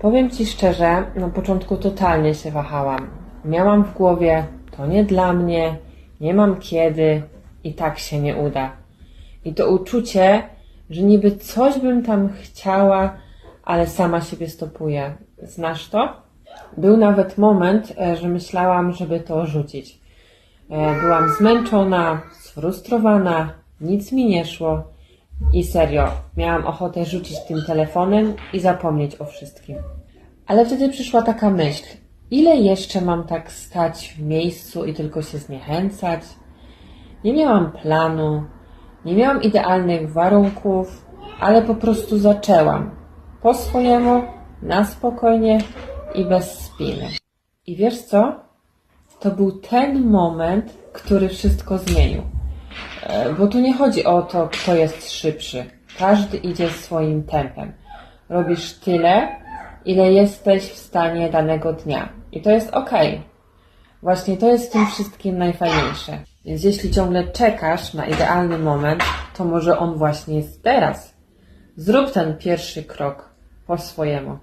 Powiem Ci szczerze, na początku totalnie się wahałam. Miałam w głowie, to nie dla mnie, nie mam kiedy i tak się nie uda. I to uczucie, że niby coś bym tam chciała, ale sama siebie stopuję. Znasz to? Był nawet moment, e, że myślałam, żeby to rzucić. E, Byłam zmęczona, sfrustrowana, nic mi nie szło i serio, miałam ochotę rzucić tym telefonem i zapomnieć o wszystkim. Ale wtedy przyszła taka myśl, ile jeszcze mam tak stać w miejscu i tylko się zniechęcać? Nie miałam planu, nie miałam idealnych warunków, ale po prostu zaczęłam. Po swojemu, na spokojnie i bez spiny. I wiesz co? To był ten moment, który wszystko zmienił. E, Bo tu nie chodzi o to, kto jest szybszy. Każdy idzie swoim tempem. Robisz tyle, ile jesteś w stanie danego dnia. I to jest ok. Właśnie to jest w tym wszystkim najfajniejsze. Więc jeśli ciągle czekasz na idealny moment, to może on właśnie jest teraz. Zrób ten pierwszy krok po swojemu.